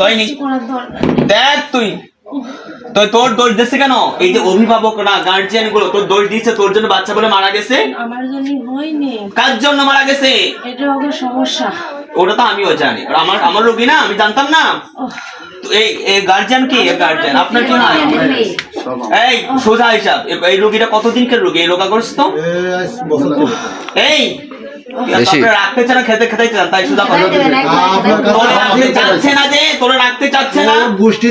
হয়নি। দেখ তুই। তো তোর দোষ দিচ্ছে কেন? এই যে অভিভাবকরা গার্জিয়ানগুলো তোর দোষ দিচ্ছে তোর জন্য বাচ্চা বলে মারা গেছে? আমার জন্য হয়নি। কার জন্য মারা গেছে? এটা ওকে সমস্যা। ওটা তো আমিও জানি। আমার আমার রোগী না? আমি জানতাম না। এই এই গার্জিয়ান কি? গার্জিয়ান আপনার কি হয়? এই সোজা হিসাব। এই রোগীটা কতদিনকার রোগী? এই রোগাগ্রস্ত? এই বেশি। রাখতে চান খেতে খেতে চান তাই কথা তোরে রাখতে চাচ্ছে না যে তোরে রাখতে চাচ্ছে না।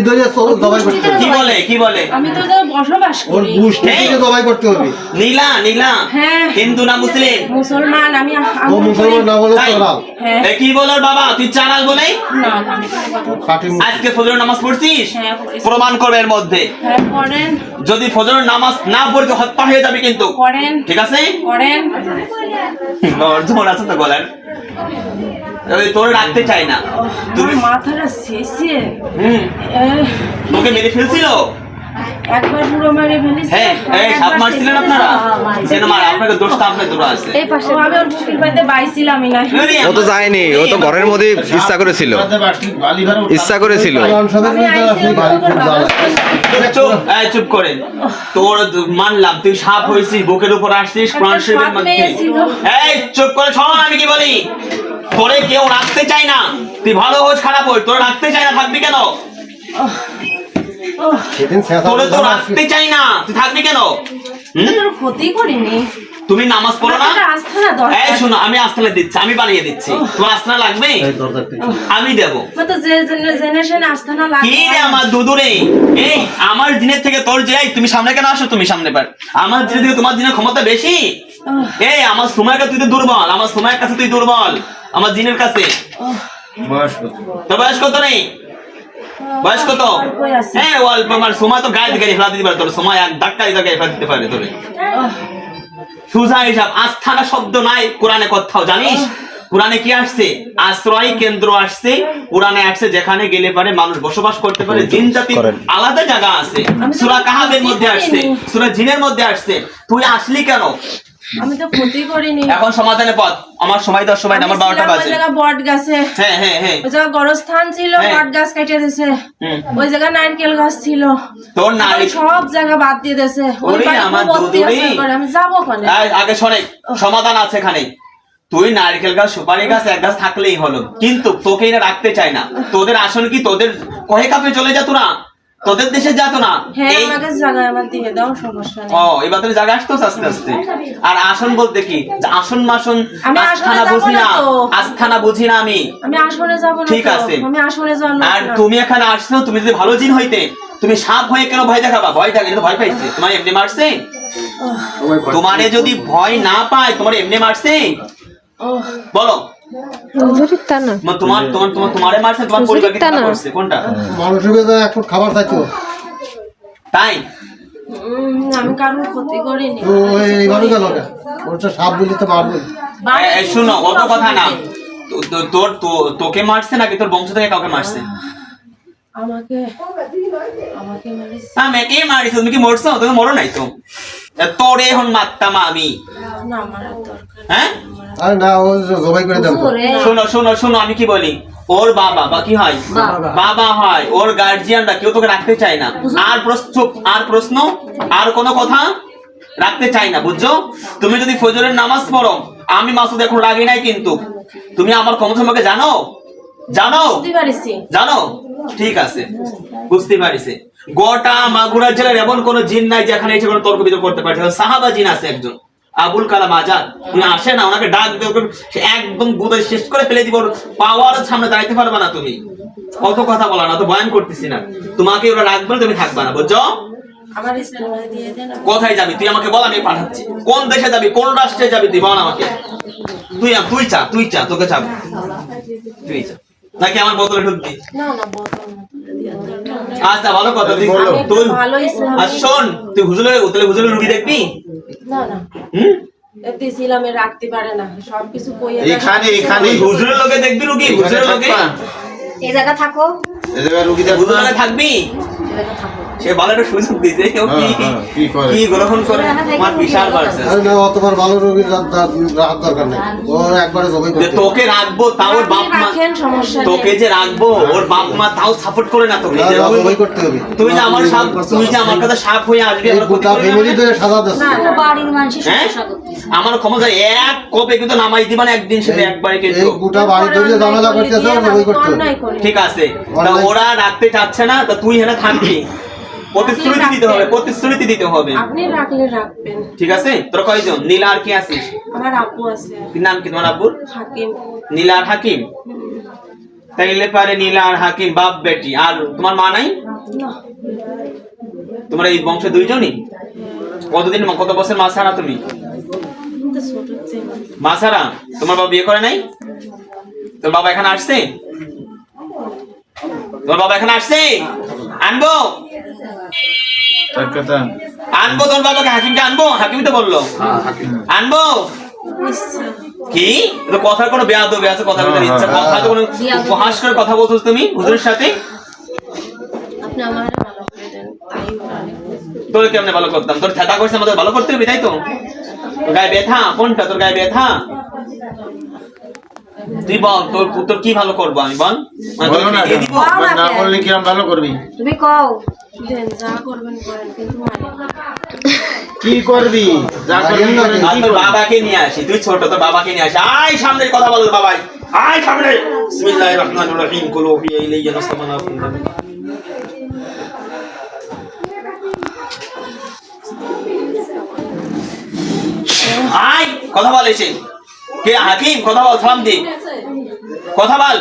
ধরে জবাই করতে কি বলে কি বলে? আমি তো ওদের বসবাস ওর করি গোষ্ঠী থেকে জবাই করতে হবে। নীলা নীলা। হ্যাঁ। হিন্দু না মুসলিম? মুসলমান আমি ও মুসলমান না বলে হ্যাঁ। এ কি বলার বাবা তুই চানাল বলে না। আজকে ফজরের নামাজ পড়ছিস? হ্যাঁ প্রমাণ করবে এর মধ্যে। হ্যাঁ করেন যদি ফজরের নামাজ না পড়তে হত্যা হয়ে যাবে কিন্তু। করেন ঠিক আছে? করেন জোর আছে তো গলার ওই তোর রাখতে চাই না। তুমি মাথাটা শেষে। হুম। তোকে মেরে ফেলছিল? একবার পুরো মেরে ফেলিস হ্যাঁ এই সাপ মারছিলেন আপনারা? মার। আপনাকে দোষটা আপনার দূর আছে। ও, আমি ওর বুকের বাড়িতে বাইছিলামই না। ও তো যায়নি ও তো ঘরের মধ্যে ইচ্ছা করেছিল। ইচ্ছা করেছিল। চুপ এই করে তোর মানলাম তুই সাপ হয়েছিস বুকের উপর আসছিস কোরআন শরীফের মধ্যে। এই চুপ করে শোন আমি কি বলি? তোরে কেউ রাখতে চাই না। তুই ভালো হোস খারাপ হোস তোর রাখতে চাই না থাকবি কেন? সেদিন তোরে তো রাখতে চাই না। তুই থাকবি কেন? ক্ষতি করিনি। তুমি নামাজ পড়ো না? এই শোনো আমি আস্তানা দিচ্ছি আমি বানিয়ে দিচ্ছি। তোমার আস্তানা লাগবে? আমি দেবো। কি রে আমার দুদুরে? এই আমার দিনের থেকে তোর যে তুমি সামনে কেন আসো? তুমি সামনে পার। আমার দিনের থেকে তোমার দিনের ক্ষমতা বেশি? এই আমার সময়ের কাছে তুই তো দুর্বল আমার সময়ের কাছে তুই দুর্বল। আমার দিনের কাছে। তোর বয়স কত নেই বয়স কত? হ্যাঁ অল্প আমার সময় তো গায়ে ফেলা দিতে পারে তোর সময় এক ধাক্কা দিতে গায়ে ফেলা দিতে পারে তোরে। সুজা হিসাব আস্থানা শব্দ নাই কোরআনে কোথাও জানিস? কোরআনে কি আসছে? আশ্রয় কেন্দ্র আসছে কোরআনে আসছে যেখানে গেলে পারে মানুষ বসবাস করতে পারে জিন জাতি আলাদা জায়গা আছে। সুরা কাহাবের মধ্যে আসছে সুরা জিনের মধ্যে আসছে। তুই আসলি কেন? আমি তো ক্ষতি করিনি। এখন সমাধানে পথ। আমার সময় দশ সময় আমার বারোটা বাজে। জায়গা বট গাছে। হ্যাঁ হ্যাঁ হ্যাঁ। ওই জায়গা গরস্থান ছিল হ্যাঁ। বট গাছ কেটে দিয়েছে ওই জায়গা নারকেল গাছ ছিল। তোর নারী সব জায়গা বাদ দিয়ে দিয়েছে। ওই আমার আমি যাব কোনে? আগে শোনে সমাধান আছে এখানে। তুই নারকেল গাছ সুপারি গাছ এক গাছ থাকলেই হলো। কিন্তু তোকে এরা রাখতে চায় না। তোদের আসন কি তোদের কহে কাপে চলে যা তোরা? তোদের দেশে যাতো না? হ্যাঁ আমাকে জায়গায় আমার দিয়ে দাও সমস্যা নেই। ও এবার তোর জায়গা আসতো আস্তে আস্তে। আর আসন বলতে কি? আসন মাসন আস্থানা বুঝি না। আস্থানা বুঝি না আমি। আমি আসনে যাব না ঠিক আছে। আমি আসনে যাব আর তুমি এখানে আসছো তুমি যদি ভালো জিন হইতে তুমি সাপ হয়ে কেন ভয় দেখাবা? ভয় থাকে এটা ভয় পাইছে। তোমার এমনি মারছে? তোমারে যদি ভয় না পায় তোমার এমনি মারছে? বলো। তা না মা- তোমার তোমার তোমার তোমারে মারছে তোমার পরিবারকে কি করছে কোনটা? মানুষের কাছে এক ফুট খাবার থাকতো তাই? আমি কারোর ক্ষতি করিনি। তো এইভাবে গেল ওর তো সাপ বলি তো মারবে এ, এ, অত কথা না। তোর তো- তোকে মারছে নাকি? তোর বংশ থেকে কাউকে মারছে? আমাকে আমাকে মারিস আমাকে মারিছে তুমি কি মরছো? তুমি মরো নাই তো। তোরে এখন মারতাম আমি। না দরকার হ্যাঁ? আর না ও জবাই করে তো। শোনো শোনো শোনো আমি কি বলি? ওর বাবা বা কি হয়? বাবা। হয় ওর গার্জিয়ানরা কেউ তোকে রাখতে চায় না। আর প্রশ্ন আর প্রশ্ন আর কোনো কথা রাখতে চাই না বুঝছ? তুমি যদি ফজরের নামাজ পড়ো আমি মাসুদ এখন রাগি নাই কিন্তু। তুমি আমার ক্ষমতা সম্পর্কে জানো? জানো? জানো? ঠিক আছে। বুঝতে পারিছে। গোটা মাগুরা জেলার এমন কোন জিন নাই যেখানে এসে কোনো তর্ক বিতর্ক করতে পারছে সাহাবা জিন আছে একজন। আবুল কালাম আজাদ। উনি আসে না ওনাকে ডাক একদম গুদে শেষ করে ফেলে দিব। পাওয়ার সামনে দাঁড়াইতে পারবে না তুমি। অত কথা বলা না তো বয়ান করতেছি না। তোমাকে ওরা রাখবে না, তুমি থাকবে না বুঝছ? আমার ইসলামে দিয়ে দেন আমি- কোথায় যাবি? তুই আমাকে বল আমি পাঠাচ্ছি। কোন দেশে যাবি? কোন রাষ্ট্রে যাবি? তুই বল আমাকে। তুই তুই চা তুই চা তোকে চাবো তুই চা। নাকি আমার বোতলে ঢুকবি। আচ্ছা ভালো কথা। তুই আর শোন তুই হুজুরের তাহলে হুজুরের রুগী দেখবি? না না। হুম? এতে ইসলামে রাখতে পারে না সবকিছু কইয়া এখানে এখানে। হুজুরের লোকে দেখবি রুগী হুজুরের লোকে। এই জায়গা থাকো। এ জায়গায় রুগী হুজুরের লোকে থাকবি? এই জায়গা থাকো। সে ভালো একটা সুযোগ দিয়েছে ও কি হ্যাঁ, হ্যাঁ, কি গ্রহণ করে? আমার বিশাল বাড়ছে আরে না অতবার ভালো রোগীর রাত- দরকার নেই। ও একবারে জবাই তোকে রাখব তাও ওর বাপ মা। তোকে যে রাখব ওর বাপ মা তাও সাপোর্ট করে না তোকে। করতে হবে। তুমি যে আমার সাপ তুমি যে আমার কাছে সাপ হয়ে আসবে আমার ফ্যামিলি ধরে সাজা না, বাড়ির হ্যাঁ? করতেছে। আমার ক্ষমতা এক কপে কিন্তু নামাই দিবা না একদিন সেটা একবারে এই কিন্তু গোটা বাড়ি ধরে করতেছে করতে। ঠিক আছে। তা ওরা রাখতে চাচ্ছে না তা তুই এখানে থাকবি। প্রতিশ্রুতি দিতে হবে প্রতিশ্রুতি দিতে হবে। আপনি রাখলে রাখবেন। ঠিক আছে? তোর কয়জন? নীলা আর কি আছিস? আমার আব্বু আছে। নাম কি তোমার আব্বুর হাকিম। নীলা আর হাকিম? তাইলে পারে নীলা আর হাকিম বাপ বেটি। আর তোমার মা নাই? না। তোমার এই বংশে দুইজনই? কতদিন কত বছর মা ছাড়া তুমি? মা ছাড়া? তোমার বাবা বিয়ে করে নাই? তোর বাবা এখানে আসছে? তোর বাবা এখানে আসছে? আনব? আনব তোমার বাবাকে হাকিমকে আনব? হাকিম তো বলল। আনব? কি? কথার কোনো বেয়াদবি আছে কথা বলার ইচ্ছা। কথা তো কোনো উপহাস করে কথা বলছো তুমি হুজুরের সাথে? আপনি আমার ভালো করে দেন তাই ওরা তোর কেমনে ভালো করতাম? তোর থেতা করছে আমাদের ভালো করতে হবে তাই তো? তোর গায়ে ব্যথা কোনটা? তোর গায়ে ব্যথা? তুই বল তোর তোর কি ভালো করব আমি বল? মানে বল। না বললে কি আমি ভালো করবি? তুমি কও। দেন যা করবেন করেন কিন্তু কি করবি? যা করবি? বাবাকে নিয়ে আসি। তুই ছোট তোর বাবাকে নিয়ে আসি। আয় সামনে কথা বল বাবাই। আয় সামনে। বিসমিল্লাহির রহমানির রহিম। কুল ওহিয়া ইলাইয়া কুনতুম আয় কথা বল এসে। কে হাকিম কথা বল সালাম দি। কথা বল।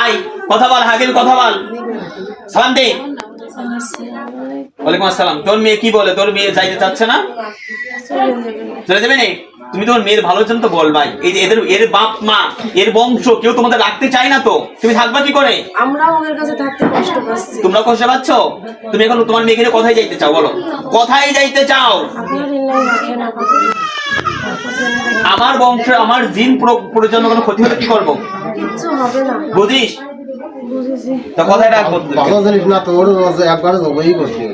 আয় কথা বল, হাকিম, কথা বল। সালাম দে। ওয়ালাইকুম আসসালাম। তোর মেয়ে কি বলে? তোর মেয়ে যাইতে চাচ্ছে না? চলে যাবে না? তুমি তোমার মেয়ের ভালোর জন্য তো বল ভাই। এই যে এদের এর বাপ মা এর বংশ কেউ তোমাদের রাখতে চায় না তো? তুমি থাকবা কি করে? আমরা ওদের কাছে থাকতে কষ্ট পাচ্ছি। তোমরা কষ্ট পাচ্ছ? তুমি এখন তোমার মেয়েকে কোথায় যাইতে চাও বলো? কোথায় যাইতে চাও। আমার বংশ আমার জিন প্রয়োজন কোনো ক্ষতি হলে কি করব? কিচ্ছু হবে না। বুঝিস? তা কোথায় রাখব ভালো জিনিস না তোর একবারে করতে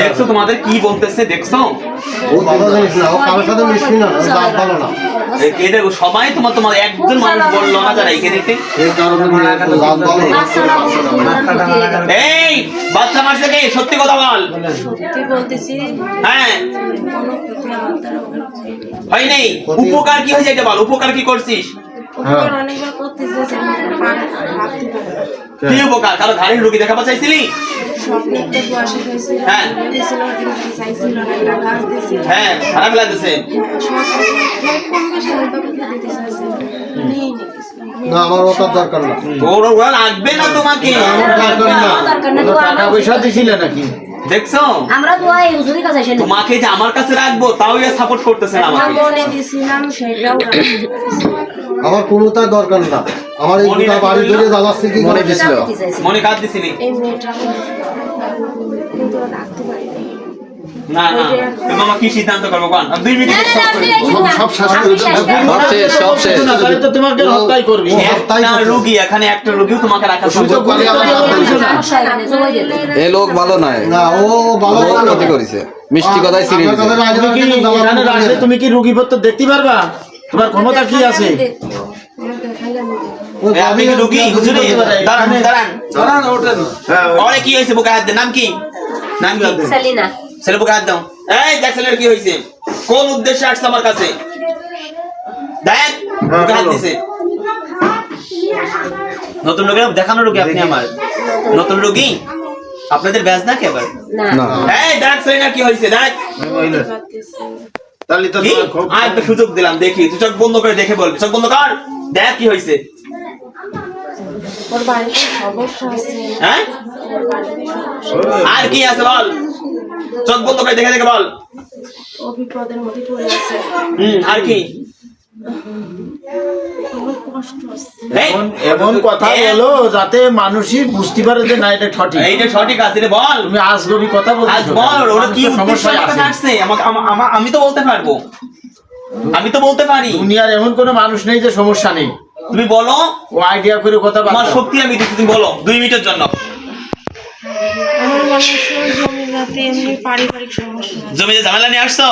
দেখছ তোমাদের কি বলতেছে দেখছ? ও ভালো জিনিস না সবাই তোমার তোমার একজন মানুষ বলল যারা এখানে এই বাচ্চা মারছে কে সত্যি কথা বল। হ্যাঁ। হয় নেই? উপকার কি হয়েছে এটা বল? উপকার কি করছিস? কি? উপকার কারও ঘাড়ের রুগী দেখাবা চাইছিলি? হ্যাঁ। দিয়েছিল। হ্যাঁ খারাপ লাগতেছে। হ্যাঁ, না আমার ওটার দরকার না। ওর লাগবে না তোমাকে। আমার দরকার না। টাকা পয়সা দিছিলে নাকি? দেখছ? আমরা তো এই হুজুরের কাছে আসেনি তোমাকে যে আমার কাছে রাখব তাও ইয়া সাপোর্ট করতেছে না আমরা আমাকে। মনে দিয়েছিলাম সেটাও আমার কোনো তার দরকার না। আমার এই গোটা বাড়ি ধরে জ্বালাচ্ছে থেকে মনে দিছিল। মনে কাজ দিছিনি এই মেয়েটা কিন্তু রাখতে পারিনি না না। মামা কি সিদ্ধান্ত করব? কোন? আমি দুই মিনিট না, না, না, আপনি রাখেন না। সব শেষ আপনি সব সব শেষ। তাহলে তো তোমাকে হত্যাই করবি একটা করছে। এখানে একটা রুগীও তোমাকে রাখা সম্ভব করে আমার হাত ধরেছে। সমস্যা না, জবাই দিয়ে দেন। এ লোক ভালো নয় না ও ভালো ক্ষতি করেছে মিষ্টি কথাই তুমি কি রুগী পত্র দেখতে পারবা? তোমার ক্ষমতা কি আছে? আপনি কি রুগী? হুজুরে দাঁড়ান দাঁড়ান। অরে কি হয়েছে বুকে হাত দে নাম কি? নাম কি? সেলিনা। ছেলে বুকে হাত দাও। এই দেখ ছেলের কি হয়েছে। কোন উদ্দেশ্যে আসছে আমার কাছে? দেখ বুকে হাত দিছে। নতুন রোগী দেখানো রোগী আপনি আমার। নতুন রোগী? আপনাদের ব্যাজ না কি এই দেখ ছেলে কি হয়েছে দেখ। না। তাহলে তো আর একটা সুযোগ দিলাম দেখি। তুই চোখ বন্ধ করে দেখে বলবি। চোখ বন্ধ কর। দেখ কি হয়েছে। হ্যাঁ? আর কি আছে বল। চোখ বন্ধ করে দেখে দেখে বল। ও বিপদের মধ্যে পড়ে আছে। হুম আর কি? আমার কষ্ট আছে এই, এমন এমন কথা বলো যাতে মানুষই বুঝতে পারে যে না এটা সঠিক। এইটা সঠিক আছে রে বল। তুমি কথা বলছো বল ওরা কি সমস্যা আছে। আসছে আমাকে আমা- তো বলতে পারব। আমি তো বলতে পারি। দুনিয়ার এমন কোনো মানুষ নেই যে সমস্যা নেই। তুমি বলো। ও আইডিয়া করে কথা বলতো শক্তি আমি দিচ্ছি তুমি বলো। দুই মিনিটের জন্য। আমার মানুষের জাতি এমনি পারিবারিক সমস্যা। জমিতে ঝামেলা নিয়ে আসছো?